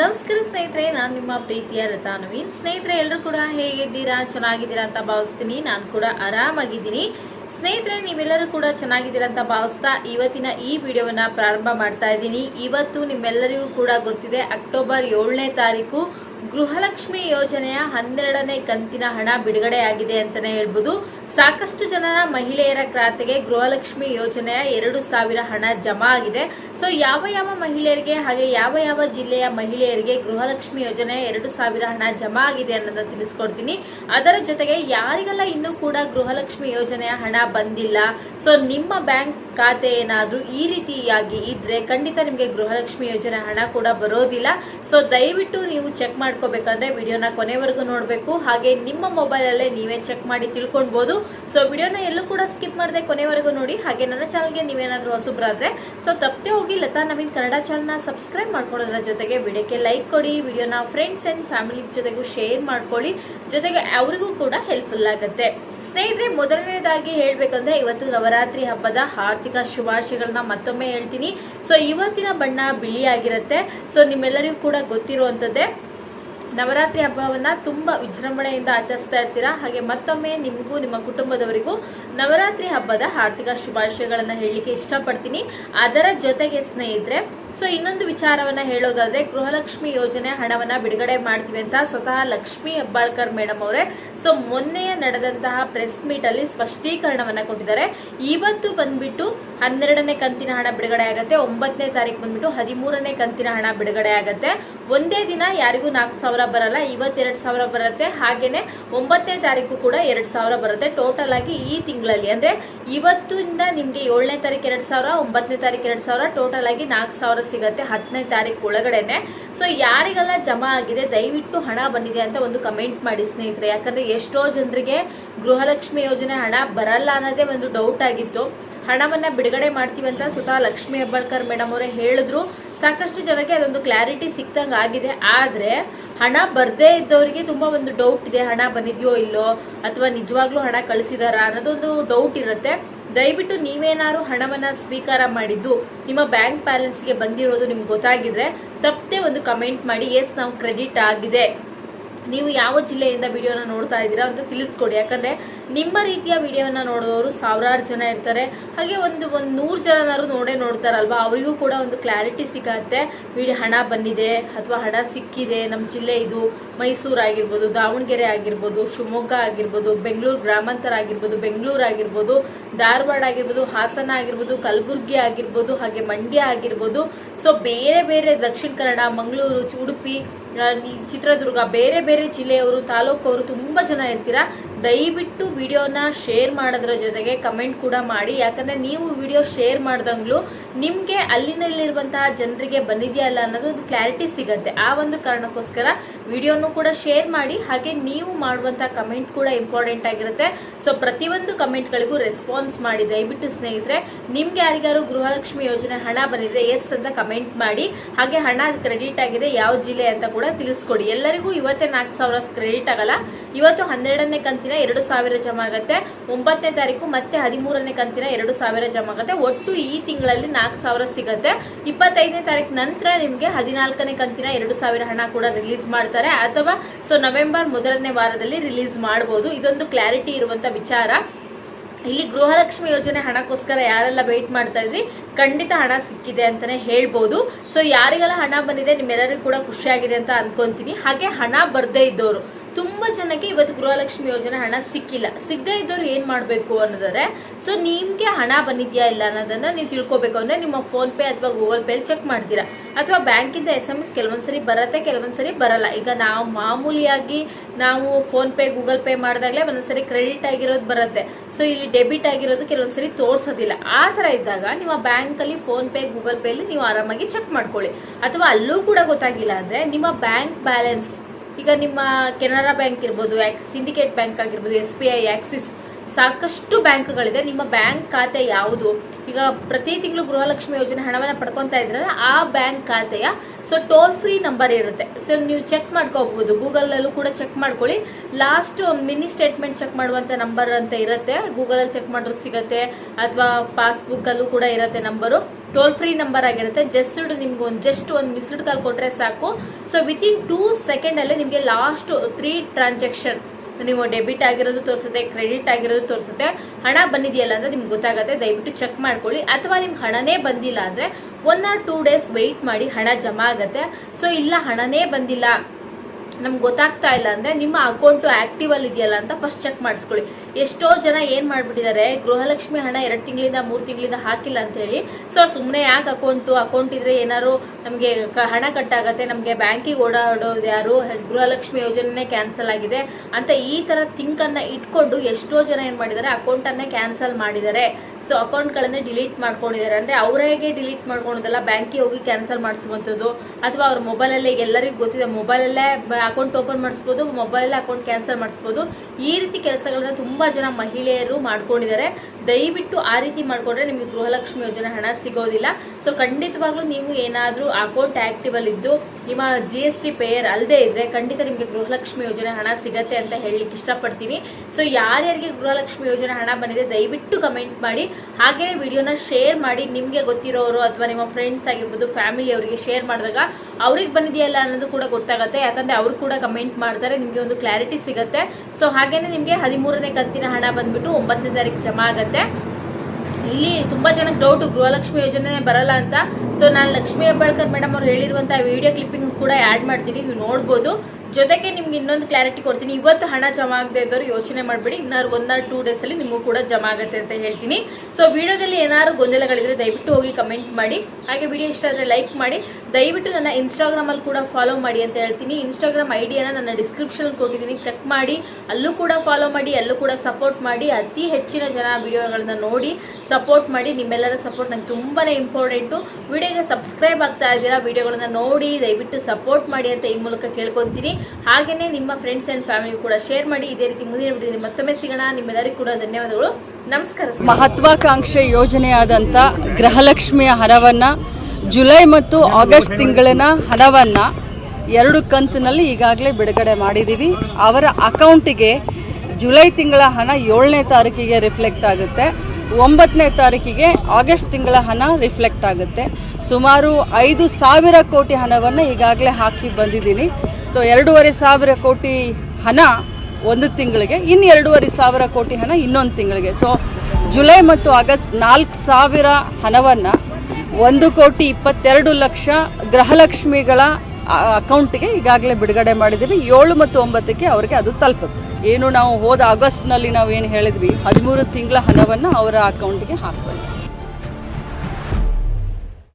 ನಮಸ್ಕಾರ ಸ್ನೇಹಿತರೆ, ನಾನು ನಿಮ್ಮ ಪ್ರೀತಿಯ ಲತಾ ನವೀನ್. ಸ್ನೇಹಿತರೆ, ಎಲ್ಲರೂ ಕೂಡ ಹೇಗಿದ್ದೀರಾ? ಚೆನ್ನಾಗಿದ್ದೀರಾ ಅಂತ ಭಾವಿಸ್ತೀನಿ. ನಾನು ಕೂಡ ಆರಾಮಾಗಿದ್ದೀನಿ. ಸ್ನೇಹಿತರೆ, ನೀವೆಲ್ಲರೂ ಕೂಡ ಚೆನ್ನಾಗಿದ್ದೀರಾ ಅಂತ ಭಾವಿಸ್ತಾ ಇವತ್ತಿನ ಈ ವಿಡಿಯೋವನ್ನ ಪ್ರಾರಂಭ ಮಾಡ್ತಾ ಇದ್ದೀನಿ. ಇವತ್ತು ನಿಮ್ಮೆಲ್ಲರಿಗೂ ಕೂಡ ಗೊತ್ತಿದೆ, ಅಕ್ಟೋಬರ್ ಏಳನೇ ತಾರೀಕು ಗೃಹಲಕ್ಷ್ಮಿ ಯೋಜನೆಯ ಹನ್ನೆರಡನೇ ಕಂತಿನ ಹಣ ಬಿಡುಗಡೆಯಾಗಿದೆ ಅಂತಾನೆ ಹೇಳ್ಬೋದು. ಸಾಕಷ್ಟು ಜನ ಮಹಿಳೆಯರ ಖಾತೆಗೆ ಗೃಹಲಕ್ಷ್ಮಿ ಯೋಜನೆಯ ಎರಡು ಸಾವಿರ ಹಣ ಜಮಾ ಆಗಿದೆ. ಸೊ ಯಾವ ಯಾವ ಮಹಿಳೆಯರಿಗೆ ಹಾಗೆ ಯಾವ ಯಾವ ಜಿಲ್ಲೆಯ ಮಹಿಳೆಯರಿಗೆ ಗೃಹಲಕ್ಷ್ಮಿ ಯೋಜನೆಯ ಎರಡು ಸಾವಿರ ಹಣ ಜಮಾ ಆಗಿದೆ ಅನ್ನೋದನ್ನ ತಿಳಿಸ್ಕೊಡ್ತೀನಿ. ಅದರ ಜೊತೆಗೆ ಯಾರಿಗೆಲ್ಲ ಇನ್ನೂ ಕೂಡ ಗೃಹಲಕ್ಷ್ಮಿ ಯೋಜನೆಯ ಹಣ ಬಂದಿಲ್ಲ? ಸೊ ನಿಮ್ಮ ಬ್ಯಾಂಕ್ ಖಾತೆ ಏನಾದ್ರೂ ಈ ರೀತಿಯಾಗಿ ಇದ್ರೆ ಖಂಡಿತ ನಿಮಗೆ ಗೃಹಲಕ್ಷ್ಮಿ ಯೋಜನೆ ಹಣ ಕೂಡ ಬರೋದಿಲ್ಲ. ಸೊ ದಯವಿಟ್ಟು ನೀವು ಚೆಕ್ ಮಾಡ್ಕೋಬೇಕಂದ್ರೆ ವಿಡಿಯೋನ ಕೊನೆವರೆಗೂ ನೋಡಬೇಕು. ಹಾಗೆ ನಿಮ್ಮ ಮೊಬೈಲ್ ಅಲ್ಲೇ ನೀವೇ ಚೆಕ್ ಮಾಡಿ ತಿಳ್ಕೊಳ್ಬೋದು. ಸೊ ವಿಡಿಯೋನ ಎಲ್ಲೂ ಕೂಡ ಸ್ಕಿಪ್ ಮಾಡದೆ ಕೊನೆವರೆಗೂ ನೋಡಿ. ಹಾಗೆ ನನ್ನ ಚಾನಲ್ಗೆ ನೀವೇನಾದರೂ ಹೊಸಬ್ರಾದ್ರೆ ಸೊ ತಪ್ಪದೆ ಹೋಗಿ ಲತಾ ನವೀನ್ ಕನ್ನಡ ಚಾನಲ್ನ ಸಬ್ಸ್ಕ್ರೈಬ್ ಮಾಡ್ಕೊಳ್ಳೋದ್ರ ಜೊತೆಗೆ ವಿಡಿಯೋಕ್ಕೆ ಲೈಕ್ ಕೊಡಿ, ವಿಡಿಯೋನ ಫ್ರೆಂಡ್ಸ್ ಅಂಡ್ ಫ್ಯಾಮಿಲಿ ಜೊತೆಗೂ ಶೇರ್ ಮಾಡ್ಕೊಳ್ಳಿ. ಜೊತೆಗೆ ಅವರಿಗೂ ಕೂಡ ಹೆಲ್ಪ್ಫುಲ್ ಆಗುತ್ತೆ. ಸ್ನೇಹಿತರೆ, ಮೊದಲನೇದಾಗಿ ಹೇಳ್ಬೇಕಂದ್ರೆ ಇವತ್ತು ನವರಾತ್ರಿ ಹಬ್ಬದ ಆರ್ಥಿಕ ಶುಭಾಶಯಗಳನ್ನ ಮತ್ತೊಮ್ಮೆ ಹೇಳ್ತೀನಿ. ಸೊ ಇವತ್ತಿನ ಬಣ್ಣ ಬಿಳಿಯಾಗಿರುತ್ತೆ ಸೊ ನಿಮ್ಮೆಲ್ಲರಿಗೂ ಕೂಡ ಗೊತ್ತಿರುವಂತದ್ದೇ, ನವರಾತ್ರಿ ಹಬ್ಬವನ್ನ ತುಂಬಾ ವಿಜೃಂಭಣೆಯಿಂದ ಆಚರಿಸ್ತಾ ಇರ್ತೀರಾ? ಹಾಗೆ ಮತ್ತೊಮ್ಮೆ ನಿಮಗೂ, ನಿಮ್ಮ ಕುಟುಂಬದವರಿಗೂ ನವರಾತ್ರಿ ಹಬ್ಬದ ಆರ್ಥಿಕ ಶುಭಾಶಯಗಳನ್ನ ಹೇಳಲಿಕ್ಕೆ ಇಷ್ಟಪಡ್ತೀನಿ. ಅದರ ಜೊತೆಗೆ ಸ್ನೇಹಿತರೆ ಸೊ ಇನ್ನೊಂದು ವಿಚಾರವನ್ನ ಹೇಳೋದಾದ್ರೆ ಗೃಹಲಕ್ಷ್ಮಿ ಯೋಜನೆ ಹಣವನ್ನ ಬಿಡುಗಡೆ ಮಾಡ್ತೀವಿ ಅಂತ ಸ್ವತಃ ಲಕ್ಷ್ಮಿ ಹೆಬ್ಬಾಳ್ಕರ್ ಮೇಡಮ್ ಅವರೇ. ಸೊ ಮೊನ್ನೆಯ ನಡೆದಂತಹ ಪ್ರೆಸ್ ಮೀಟ್ ಅಲ್ಲಿ ಸ್ಪಷ್ಟೀಕರಣವನ್ನ ಕೊಟ್ಟಿದ್ದಾರೆ. ಇವತ್ತು ಬಂದ್ಬಿಟ್ಟು ಹನ್ನೆರಡನೇ ಕಂತಿನ ಹಣ ಬಿಡುಗಡೆ ಆಗತ್ತೆ, ಒಂಬತ್ತನೇ ತಾರೀಕು ಬಂದ್ಬಿಟ್ಟು ಹದಿಮೂರನೇ ಕಂತಿನ ಹಣ ಬಿಡುಗಡೆ ಆಗತ್ತೆ. ಒಂದೇ ದಿನ ಯಾರಿಗೂ ನಾಲ್ಕು ಸಾವಿರ ಬರಲ್ಲ, ಇವತ್ತೆರಡು ಸಾವಿರ ಬರುತ್ತೆ. ಹಾಗೇನೆ ಒಂಬತ್ತನೇ ತಾರೀಕು ಕೂಡ ಎರಡು ಸಾವಿರ ಬರುತ್ತೆ ಟೋಟಲ್ ಆಗಿ ಈ ತಿಂಗಳಲ್ಲಿ. ಅಂದ್ರೆ ಇವತ್ತಿಂದ ನಿಮ್ಗೆ ಏಳನೇ ತಾರೀಕು ಎರಡು ಸಾವಿರ, ಒಂಬತ್ತನೇ ತಾರೀಕು ಎರಡು ಸಾವಿರ ಟೋಟಲ್ ಆಗಿ ನಾಲ್ಕು ಸಾವಿರ ಸಿಗತ್ತೆ ಹತ್ತನೇ ತಾರೀಕು ಒಳಗಡೆನೆ. ಸೊ ಯಾರಿಗೆಲ್ಲ ಜಮಾ ಆಗಿದೆ, ದಯವಿಟ್ಟು ಹಣ ಬಂದಿದೆ ಅಂತ ಒಂದು ಕಮೆಂಟ್ ಮಾಡಿ ಸ್ನೇಹಿತರೆ. ಯಾಕಂದ್ರೆ ಎಷ್ಟೋ ಜನರಿಗೆ ಗೃಹಲಕ್ಷ್ಮಿ ಯೋಜನೆ ಹಣ ಬರಲ್ಲ ಅನ್ನೋದೇ ಒಂದು ಡೌಟ್ ಆಗಿತ್ತು. ಹಣವನ್ನ ಬಿಡುಗಡೆ ಮಾಡ್ತೀವಿ ಅಂತ ಸ್ವತಃ ಲಕ್ಷ್ಮಿ ಹೆಬ್ಬಾಳ್ಕರ್ ಮೇಡಮ್ ಅವರೇ ಹೇಳಿದ್ರು. ಸಾಕಷ್ಟು ಜನಕ್ಕೆ ಅದೊಂದು ಕ್ಲಾರಿಟಿ ಸಿಕ್ತಂಗ ಆಗಿದೆ. ಆದ್ರೆ, ಹಣ ಬರ್ದೇ ಇದ್ದವರಿಗೆ ತುಂಬಾ ಒಂದು ಡೌಟ್ ಇದೆ. ಹಣ ಬಂದಿದ್ಯೋ ಇಲ್ಲೋ, ಅಥವಾ ನಿಜವಾಗ್ಲೂ ಹಣ ಕಳಿಸಿದಾರ ಅನ್ನೋದೊಂದು ಡೌಟ್ ಇರುತ್ತೆ. ದಯವಿಟ್ಟು ನೀವೇನಾದ್ರು ಹಣವನ್ನ ಸ್ವೀಕಾರ ಮಾಡಿದ್ದು ನಿಮ್ಮ ಬ್ಯಾಂಕ್ ಬ್ಯಾಲೆನ್ಸ್ಗೆ ಬಂದಿರೋದು ನಿಮ್ಗೆ ಗೊತ್ತಾಗಿದ್ರೆ ತಪ್ಪದೆ ಒಂದು ಕಮೆಂಟ್ ಮಾಡಿ ಎಸ್ ನಾವು ಕ್ರೆಡಿಟ್ ಆಗಿದೆ. ನೀವು ಯಾವ ಜಿಲ್ಲೆಯಿಂದ ವಿಡಿಯೋನ ನೋಡ್ತಾ ಇದ್ದೀರಾ ಅಂತ ತಿಳಿಸ್ಕೊಡಿ. ಯಾಕಂದ್ರೆ ನಿಮ್ಮ ರೀತಿಯ ವಿಡಿಯೋನ ನೋಡೋರು ಸಾವಿರಾರು ಜನ ಇರ್ತಾರೆ. ಹಾಗೆ ಒಂದು ಒಂದು ನೂರು ಜನನಾದ್ರು ನೋಡೇ ನೋಡ್ತಾರಲ್ವಾ? ಅವರಿಗೂ ಕೂಡ ಒಂದು ಕ್ಲಾರಿಟಿ ಸಿಗತ್ತೆ. ವಿಡಿಯೋ ಹಣ ಬಂದಿದೆ ಅಥವಾ ಹಣ ಸಿಕ್ಕಿದೆ. ನಮ್ಮ ಜಿಲ್ಲೆ ಇದು ಮೈಸೂರು ಆಗಿರ್ಬೋದು, ದಾವಣಗೆರೆ ಆಗಿರ್ಬೋದು, ಶಿವಮೊಗ್ಗ ಆಗಿರ್ಬೋದು, ಬೆಂಗಳೂರು ಗ್ರಾಮಾಂತರ ಆಗಿರ್ಬೋದು, ಬೆಂಗಳೂರು ಆಗಿರ್ಬೋದು, ಧಾರವಾಡ ಆಗಿರ್ಬೋದು, ಹಾಸನ ಆಗಿರ್ಬೋದು, ಕಲಬುರಗಿ ಆಗಿರ್ಬೋದು, ಹಾಗೆ ಮಂಡ್ಯ ಆಗಿರ್ಬೋದು ಸೊ ಬೇರೆ ಬೇರೆ ದಕ್ಷಿಣ ಕನ್ನಡ, ಮಂಗಳೂರು, ಉಡುಪಿ ಚಿತ್ರದುರ್ಗ, ಬೇರೆ ಬೇರೆ ಜಿಲ್ಲೆಯವರು, ತಾಲೂಕವರು ತುಂಬಾ ಜನ ಇರ್ತೀರಾ? ದಯವಿಟ್ಟು ವಿಡಿಯೋನ ಶೇರ್ ಮಾಡೋದ್ರ ಜೊತೆಗೆ ಕಮೆಂಟ್ ಕೂಡ ಮಾಡಿ. ಯಾಕಂದ್ರೆ ನೀವು ವಿಡಿಯೋ ಶೇರ್ ಮಾಡ್ದಂಗ್ಲೂ ನಿಮ್ಗೆ ಅಲ್ಲಿನಲ್ಲಿರುವಂತಹ ಜನರಿಗೆ ಬಂದಿದೆಯಾ ಅಲ್ಲ ಅನ್ನೋದು ಒಂದು ಕ್ಲಾರಿಟಿ ಸಿಗತ್ತೆ. ಆ ಒಂದು ಕಾರಣಕ್ಕೋಸ್ಕರ ವಿಡಿಯೋನು ಕೂಡ ಶೇರ್ ಮಾಡಿ, ಹಾಗೆ ನೀವು ಮಾಡುವಂತಹ ಕಮೆಂಟ್ ಕೂಡ ಇಂಪಾರ್ಟೆಂಟ್ ಆಗಿರುತ್ತೆ. ಸೊ ಪ್ರತಿಯೊಂದು ಕಮೆಂಟ್ಗಳಿಗೂ ರೆಸ್ಪಾನ್ಸ್ ಮಾಡಿ. ದಯವಿಟ್ಟು ಸ್ನೇಹಿತರೆ, ನಿಮ್ಗೆ ಯಾರಿಗಾರು ಗೃಹಲಕ್ಷ್ಮಿ ಯೋಜನೆ ಹಣ ಬಂದಿದೆ ಎಸ್ ಅಂತ ಕಮೆಂಟ್ ಮಾಡಿ. ಹಾಗೆ ಹಣ ಕ್ರೆಡಿಟ್ ಆಗಿದೆ, ಯಾವ ಜಿಲ್ಲೆ ಅಂತ ಕೂಡ ತಿಳಿಸ್ಕೊಡಿ. ಎಲ್ಲರಿಗೂ ಇವತ್ತೇ ನಾಲ್ಕು ಸಾವಿರ ಕ್ರೆಡಿಟ್ ಆಗಲ್ಲ. ಇವತ್ತು ಹನ್ನೆರಡನೇ ಕಂತಿನ ಎರಡು ಸಾವಿರ ಜಮಾ ಆಗುತ್ತೆ. ಒಂಬತ್ತನೇ ತಾರೀಕು ಮತ್ತೆ ಹದಿಮೂರನೇ ಕಂತಿನ ಎರಡು ಸಾವಿರ ಜಮಾ ಆಗುತ್ತೆ. ಒಟ್ಟು ಈ ತಿಂಗಳಲ್ಲಿ ನಾಲ್ಕು ಸಾವಿರ ಸಿಗುತ್ತೆ. ಇಪ್ಪತ್ತೈದನೇ ತಾರೀಕು ನಂತರ ನಿಮಗೆ ಹದಿನಾಲ್ಕನೇ ಕಂತಿನ ಎರಡು ಸಾವಿರ ಹಣ ಕೂಡ ರಿಲೀಸ್ ಮಾಡ್ತಾರೆ. ಅಥವಾ ಸೊ ನವೆಂಬರ್ ಮೊದಲನೇ ವಾರದಲ್ಲಿ ರಿಲೀಸ್ ಮಾಡಬಹುದು ಇದೊಂದು ಕ್ಲಾರಿಟಿ ಇರುವಂತ ವಿಚಾರ. ಇಲ್ಲಿ ಗೃಹಲಕ್ಷ್ಮಿ ಯೋಜನೆ ಹಣಕ್ಕೋಸ್ಕರ ಯಾರೆಲ್ಲ ವೇಟ್ ಮಾಡ್ತಾ ಇದ್ರಿ, ಖಂಡಿತ ಹಣ ಸಿಕ್ಕಿದೆ ಅಂತಾನೆ ಹೇಳ್ಬೋದು. ಸೊ ಯಾರಿಗೆಲ್ಲ ಹಣ ಬಂದಿದೆ, ನಿಮ್ಮೆಲ್ಲರಿಗೂ ಕೂಡ ಖುಷಿಯಾಗಿದೆ ಅಂತ ಅನ್ಕೊಂತೀನಿ. ಹಾಗೆ ಹಣ ಬರ್ದೇ ಇದ್ದವರು ತುಂಬಾ ಜನಕ್ಕೆ ಇವತ್ತು ಗೃಹಲಕ್ಷ್ಮಿ ಯೋಜನೆ ಹಣ ಸಿಕ್ಕಿಲ್ಲ. ಸಿಗದೇ ಇದ್ದವ್ರು ಏನ್ ಮಾಡ್ಬೇಕು ಅನ್ನೋದಾದ್ರೆ ಸೊ ನಿಮ್ಗೆ ಹಣ ಬಂದಿದ್ಯಾ ಇಲ್ಲ ಅನ್ನೋದನ್ನ ನೀವು ತಿಳ್ಕೊಬೇಕು. ಅಂದ್ರೆ ನಿಮ್ಮ ಫೋನ್ ಪೇ ಅಥವಾ ಗೂಗಲ್ ಪೇ ಚೆಕ್ ಮಾಡ್ತೀರಾ. ಅಥವಾ ಬ್ಯಾಂಕಿಂದ ಎಸ್ ಎಂ ಎಸ್ ಕೆಲವೊಂದ್ಸರಿ ಬರುತ್ತೆ, ಕೆಲವೊಂದ್ಸರಿ ಬರಲ್ಲ. ಈಗ ನಾವು ಮಾಮೂಲಿಯಾಗಿ ನಾವು ಫೋನ್ ಪೇ ಗೂಗಲ್ ಪೇ ಮಾಡಿದಾಗಲೇ ಒಂದೊಂದ್ಸರಿ ಕ್ರೆಡಿಟ್ ಆಗಿರೋದು ಬರುತ್ತೆ. ಸೊ ಇಲ್ಲಿ ಡೆಬಿಟ್ ಆಗಿರೋದು ಕೆಲವೊಂದ್ಸರಿ ತೋರ್ಸೋದಿಲ್ಲ. ಆ ತರ ಇದ್ದಾಗ ನಿಮ್ಮ ಬ್ಯಾಂಕ್ ಅಲ್ಲಿ ಫೋನ್ ಪೇ ಗೂಗಲ್ ಪೇ ಅಲ್ಲಿ ನೀವು ಆರಾಮಾಗಿ ಚೆಕ್ ಮಾಡ್ಕೊಳ್ಳಿ. ಅಥವಾ ಅಲ್ಲೂ ಕೂಡ ಗೊತ್ತಾಗಿಲ್ಲ ಅಂದ್ರೆ ನಿಮ್ಮ ಬ್ಯಾಂಕ್ ಬ್ಯಾಲೆನ್ಸ್ ಈಗ ನಿಮ್ಮ ಕೆನರಾ ಬ್ಯಾಂಕ್ ಇರ್ಬೋದು ಸಿಂಡಿಕೇಟ್ ಬ್ಯಾಂಕ್ ಆಗಿರ್ಬೋದು, ಎಸ್ ಬಿ ಐ, ಆಕ್ಸಿಸ್, ಸಾಕಷ್ಟು ಬ್ಯಾಂಕ್ಗಳಿದೆ. ನಿಮ್ಮ ಬ್ಯಾಂಕ್ ಖಾತೆ ಯಾವುದು? ಈಗ ಪ್ರತಿ ತಿಂಗಳು ಗೃಹಲಕ್ಷ್ಮಿ ಯೋಜನೆ ಹಣವನ್ನು ಪಡ್ಕೊತಾ ಇದ್ರಲ್ಲ, ಆ ಬ್ಯಾಂಕ್ ಖಾತೆಯ ಸೊ ಟೋಲ್ ಫ್ರೀ ನಂಬರ್ ಇರುತ್ತೆ. ಸೊ ನೀವು ಚೆಕ್ ಮಾಡ್ಕೋಬಹುದು ಗೂಗಲಲ್ಲೂ ಕೂಡ ಚೆಕ್ ಮಾಡ್ಕೊಳ್ಳಿ. ಲಾಸ್ಟ್ ಮಿನಿ ಸ್ಟೇಟ್ಮೆಂಟ್ ಚೆಕ್ ಮಾಡುವಂಥ ನಂಬರ್ ಅಂತ ಇರುತ್ತೆ. ಗೂಗಲಲ್ಲಿ ಚೆಕ್ ಮಾಡಿದ್ರು ಸಿಗುತ್ತೆ. ಅಥವಾ ಪಾಸ್ಬುಕ್ಕಲ್ಲೂ ಕೂಡ ಇರುತ್ತೆ ನಂಬರು ಟೋಲ್ ಫ್ರೀ ನಂಬರ್ ಆಗಿರುತ್ತೆ. ಜಸ್ಟ್ ನಿಮ್ಗೆ ಒಂದು ಜಸ್ಟ್ ಒಂದು ಮಿಸ್ಡ್ ಕಾಲ್ ಕೊಟ್ಟರೆ ಸಾಕು. ಸೊ ವಿತಿನ್ ಟೂ ಸೆಕೆಂಡಲ್ಲೇ ನಿಮಗೆ ಲಾಸ್ಟ್ ತ್ರೀ ಟ್ರಾನ್ಸಾಕ್ಷನ್ ನೀವು ಡೆಬಿಟ್ ಆಗಿರೋದು ತೋರಿಸುತ್ತೆ ಕ್ರೆಡಿಟ್ ಆಗಿರೋದು ತೋರಿಸುತ್ತೆ. ಹಣ ಬಂದಿದೆಯಲ್ಲ ಅಂದ್ರೆ ನಿಮ್ಗೆ ಗೊತ್ತಾಗುತ್ತೆ. ದಯವಿಟ್ಟು ಚೆಕ್ ಮಾಡ್ಕೊಳ್ಳಿ. ಅಥವಾ ನಿಮ್ಗೆ ಹಣನೇ ಬಂದಿಲ್ಲ ಅಂದ್ರೆ one or two days wait ಮಾಡಿ ಹಣ ಜಮಾ ಆಗುತ್ತೆ. ಸೊ ಇಲ್ಲ, ಹಣನೇ ಬಂದಿಲ್ಲ. ನಮ್ಗೆ ಗೊತ್ತಾಗ್ತಾ ಇಲ್ಲ ಅಂದ್ರೆ ನಿಮ್ಮ ಅಕೌಂಟು ಅಲ್ಲಿ ಇದೆಯಲ್ಲ ಅಂತ ಫಸ್ಟ್ ಚೆಕ್ ಮಾಡಿಸ್ಕೊಳ್ಳಿ. ಎಷ್ಟೋ ಜನ ಏನ್ ಮಾಡ್ಬಿಟ್ಟಿದ್ದಾರೆ, ಗೃಹಲಕ್ಷ್ಮಿ ಹಣ ಎರಡು ತಿಂಗಳಿಂದ, ಮೂರು ತಿಂಗಳಿಂದ ಹಾಕಿಲ್ಲ ಅಂತ ಹೇಳಿ. ಸೊ ಸುಮ್ಮನೆ ಯಾಕೆ ಅಕೌಂಟು ಅಕೌಂಟ್ ಇದ್ರೆ ಏನಾದ್ರು ನಮಗೆ ಹಣ ಕಟ್ಟಾಗತ್ತೆ ನಮಗೆ ಬ್ಯಾಂಕಿಗೆ ಓಡಾಡೋದು ಯಾರು, ಗೃಹಲಕ್ಷ್ಮಿ ಯೋಜನೆ ಕ್ಯಾನ್ಸಲ್ ಆಗಿದೆ ಅಂತ ಈ ತರ ಥಿಂಕ್ ಅನ್ನ ಇಟ್ಕೊಂಡು ಎಷ್ಟೋ ಜನ ಏನು ಮಾಡಿದ್ದಾರೆ ಅಕೌಂಟನ್ನೇ ಕ್ಯಾನ್ಸಲ್ ಮಾಡಿದ್ದಾರೆ. ಸೊ ಅಕೌಂಟ್ಗಳನ್ನೇ ಡಿಲೀಟ್ ಮಾಡ್ಕೊಂಡಿದ್ದಾರೆ. ಅಂದ್ರೆ ಅವರೇಗೆ ಡಿಲೀಟ್ ಮಾಡ್ಕೊಂಡಿದ್ದಲ್ಲ ಬ್ಯಾಂಕಿಗೆ ಹೋಗಿ ಕ್ಯಾನ್ಸಲ್ ಮಾಡಿಸುವಂಥದ್ದು, ಅಥವಾ ಅವ್ರ ಮೊಬೈಲಲ್ಲೇ ಎಲ್ಲರಿಗೂ ಗೊತ್ತಿದೆ, ಮೊಬೈಲಲ್ಲೇ ಅಕೌಂಟ್ ಓಪನ್ ಮಾಡಿಸ್ಬೋದು, ಮೊಬೈಲಲ್ಲೇ ಅಕೌಂಟ್ ಕ್ಯಾನ್ಸಲ್ ಮಾಡಿಸ್ಬೋದು. ಈ ರೀತಿ ಕೆಲಸಗಳನ್ನ ತುಂಬಾ ಜನ ಮಹಿಳೆಯರು ಮಾಡ್ಕೊಂಡಿದ್ದಾರೆ. ದಯವಿಟ್ಟು ಆ ರೀತಿ ಮಾಡ್ಕೊಂಡ್ರೆ ನಿಮಗೆ ಗೃಹಲಕ್ಷ್ಮಿ ಯೋಜನೆ ಹಣ ಸಿಗೋದಿಲ್ಲ. ಸೊ ಖಂಡಿತವಾಗ್ಲೂ ನೀವು ಏನಾದರೂ ಅಕೌಂಟ್ ಆಕ್ಟಿವ್ ಅಲ್ಲಿ ಇದ್ದು, ನಿಮ್ಮ ಜಿ ಎಸ್ ಟಿ ಪೇಯರ್ ಅಲ್ಲದೆ ಇದ್ರೆ ಖಂಡಿತ ನಿಮಗೆ ಗೃಹಲಕ್ಷ್ಮಿ ಯೋಜನೆ ಹಣ ಸಿಗತ್ತೆ ಅಂತ ಹೇಳಲಿಕ್ಕೆ ಇಷ್ಟಪಡ್ತೀನಿ. ಸೊ ಯಾರ್ಯಾರಿಗೆ ಗೃಹಲಕ್ಷ್ಮಿ ಯೋಜನೆ ಹಣ ಬಂದಿದೆ, ದಯವಿಟ್ಟು ಕಮೆಂಟ್ ಮಾಡಿ. ಹಾಗೆಯೇ ವಿಡಿಯೋನ ಶೇರ್ ಮಾಡಿ ನಿಮಗೆ ಗೊತ್ತಿರೋರು ಅಥವಾ ನಿಮ್ಮ ಫ್ರೆಂಡ್ಸ್ ಆಗಿರ್ಬೋದು ಫ್ಯಾಮಿಲಿ ಅವರಿಗೆ ಶೇರ್ ಮಾಡಿದಾಗ ಅವ್ರಿಗೆ ಬಂದಿದೆಯಲ್ಲ ಅನ್ನೋದು ಕೂಡ ಗೊತ್ತಾಗುತ್ತೆ. ಯಾಕಂದ್ರೆ ಅವ್ರು ಕೂಡ ಕಮೆಂಟ್ ಮಾಡ್ತಾರೆ, ನಿಮಗೆ ಒಂದು ಕ್ಲಾರಿಟಿ ಸಿಗುತ್ತೆ. ಸೊ ಹಾಗೇನೆ ನಿಮಗೆ ಹದಿಮೂರನೇ ಕಂತಿನ ಹಣ ಬಂದ್ಬಿಟ್ಟು ಒಂಬತ್ತನೇ ತಾರೀಕು ಜಮಾ ಆಗುತ್ತೆ. ಇಲ್ಲಿ ತುಂಬಾ ಜನಕ್ಕೆ ಡೌಟು ಗೃಹಲಕ್ಷ್ಮಿ ಯೋಜನೆ ಬರಲ್ಲ ಅಂತ ಸೊ ನಾನು ಲಕ್ಷ್ಮೀ ಹೆಬ್ಬಾಳ್ಕರ್ ಮೇಡಮ್ ಅವ್ರು ಹೇಳಿರುವಂತಹ ವಿಡಿಯೋ ಕ್ಲಿಪ್ಪಿಂಗ್ ಕೂಡ ಆಡ್ ಮಾಡ್ತೀನಿ, ನೀವು ನೋಡ್ಬೋದು. ಜೊತೆಗೆ ನಿಮ್ಗೆ ಇನ್ನೊಂದು ಕ್ಲಾರಿಟಿ ಕೊಡ್ತೀನಿ. ಇವತ್ತು ಹಣ ಜಮಾ ಆಗದೆ ಇದ್ದವರು ಯೋಚನೆ ಮಾಡಬೇಡಿ. ಇನ್ನಾರು ಒನ್ ಆರ್ ಟೂ ಡೇಸ್ ಅಲ್ಲಿ ನಿಮಗೂ ಕೂಡ ಜಮಾ ಆಗುತ್ತೆ ಅಂತ ಹೇಳ್ತೀನಿ. ಸೊ ವಿಡಿಯೋದಲ್ಲಿ ಏನಾದ್ರು ಗೊಂದಲಗಳಿದ್ರೆ ದಯವಿಟ್ಟು ಹೋಗಿ ಕಮೆಂಟ್ ಮಾಡಿ. ಹಾಗೆ ವಿಡಿಯೋ ಇಷ್ಟ ಆದರೆ ಲೈಕ್ ಮಾಡಿ. ದಯವಿಟ್ಟು ನನ್ನ ಇನ್ಸ್ಟಾಗ್ರಾಮ್ ಅಲ್ಲಿ ಕೂಡ ಫಾಲೋ ಮಾಡಿ ಅಂತ ಹೇಳ್ತೀನಿ. ಇನ್ಸ್ಟಾಗ್ರಾಮ್ ಐಡಿಯನ್ನ ನನ್ನ ಡಿಸ್ಕ್ರಿಪ್ಷನ್ ಹೋಗಿದ್ದೀನಿ. ಚೆಕ್ ಮಾಡಿ. ಅಲ್ಲೂ ಕೂಡ ಫಾಲೋ ಮಾಡಿ. ಅಲ್ಲೂ ಕೂಡ ಸಪೋರ್ಟ್ ಮಾಡಿ. ಅತಿ ಹೆಚ್ಚಿನ ಜನ ವಿಡಿಯೋಗಳನ್ನ ನೋಡಿ ಸಪೋರ್ಟ್ ಮಾಡಿ. ನಿಮ್ಮೆಲ್ಲರ ಸಪೋರ್ಟ್ ನಂಗೆ ತುಂಬಾನೇ ಇಂಪಾರ್ಟೆಂಟು ವಿಡಿಯೋಗೆ ಸಬ್ಸ್ಕ್ರೈಬ್ ಆಗ್ತಾ ಇದ್ದೀರಾ, ವಿಡಿಯೋಗಳನ್ನ ನೋಡಿ, ದಯವಿಟ್ಟು ಸಪೋರ್ಟ್ ಮಾಡಿ ಅಂತ ಈ ಮೂಲಕ ಕೇಳ್ಕೊಂತೀನಿ. ಹಾಗೇನೆ ನಿಮ್ಮ ಫ್ರೆಂಡ್ಸ್ ಅಂಡ್ ಫ್ಯಾಮಿಲಿ ಕೂಡ ಶೇರ್ ಮಾಡಿ, ಇದೇ ರೀತಿ ಮುಂದಿನ ವಿಡಿಯೋದಲ್ಲಿ ಮತ್ತೊಮ್ಮೆ ಸಿಗೋಣ. ನಿಮ್ಮೆಲ್ಲರಿಗೂ ಕೂಡ ಧನ್ಯವಾದಗಳು. ನಮಸ್ಕಾರ. ಮಹತ್ವಾಕಾಂಕ್ಷೆ ಯೋಜನೆಯಾದಂಥ ಗೃಹಲಕ್ಷ್ಮಿಯ ಹಣವನ್ನ ಜುಲೈ ಮತ್ತು ಆಗಸ್ಟ್ ತಿಂಗಳಿನ ಹಣವನ್ನ ಎರಡು ಕಂತಿನಲ್ಲಿ ಈಗಾಗಲೇ ಬಿಡುಗಡೆ ಮಾಡಿದ್ದೀವಿ ಅವರ ಅಕೌಂಟಿಗೆ ಜುಲೈ ತಿಂಗಳ ಹಣ ಏಳನೇ ತಾರೀಕಿಗೆ ರಿಫ್ಲೆಕ್ಟ್ ಆಗುತ್ತೆ. ಒಂಬತ್ತನೇ ತಾರೀಕಿಗೆ ಆಗಸ್ಟ್ ತಿಂಗಳ ಹಣ ರಿಫ್ಲೆಕ್ಟ್ ಆಗುತ್ತೆ. ಸುಮಾರು ಐದು ಸಾವಿರ ಕೋಟಿ ಹಣವನ್ನು ಈಗಾಗಲೇ ಹಾಕಿ ಬಂದಿದ್ದೀನಿ. ಸೊ ಎರಡೂವರೆ ಸಾವಿರ ಕೋಟಿ ಹಣ ಒಂದು ತಿಂಗಳಿಗೆ, ಇನ್ನು ಎರಡೂವರೆ ಸಾವಿರ ಕೋಟಿ ಹಣ ಇನ್ನೊಂದು ತಿಂಗಳಿಗೆ. ಸೊ ಜುಲೈ ಮತ್ತು ಆಗಸ್ಟ್ ನಾಲ್ಕು ಸಾವಿರ ಹಣವನ್ನು ಒಂದು ಕೋಟಿ ಇಪ್ಪತ್ತೆರಡು ಲಕ್ಷ ಗೃಹಲಕ್ಷ್ಮಿಗಳ ಅಕೌಂಟ್ಗೆ ಈಗಾಗಲೇ ಬಿಡುಗಡೆ ಮಾಡಿದ್ದೀವಿ. ಏಳು ಮತ್ತು ಒಂಬತ್ತಕ್ಕೆ ಅವರಿಗೆ ಅದು ತಲುಪುತ್ತೆ. ಏನು ನಾವು ಹೋದ ಆಗಸ್ಟ್ನಲ್ಲಿ ನಾವು ಏನು ಹೇಳಿದ್ವಿ ಹದಿಮೂರು ತಿಂಗಳ ಹಣವನ್ನು ಅವರ ಅಕೌಂಟ್ಗೆ ಹಾಕ್ಬೇಕು.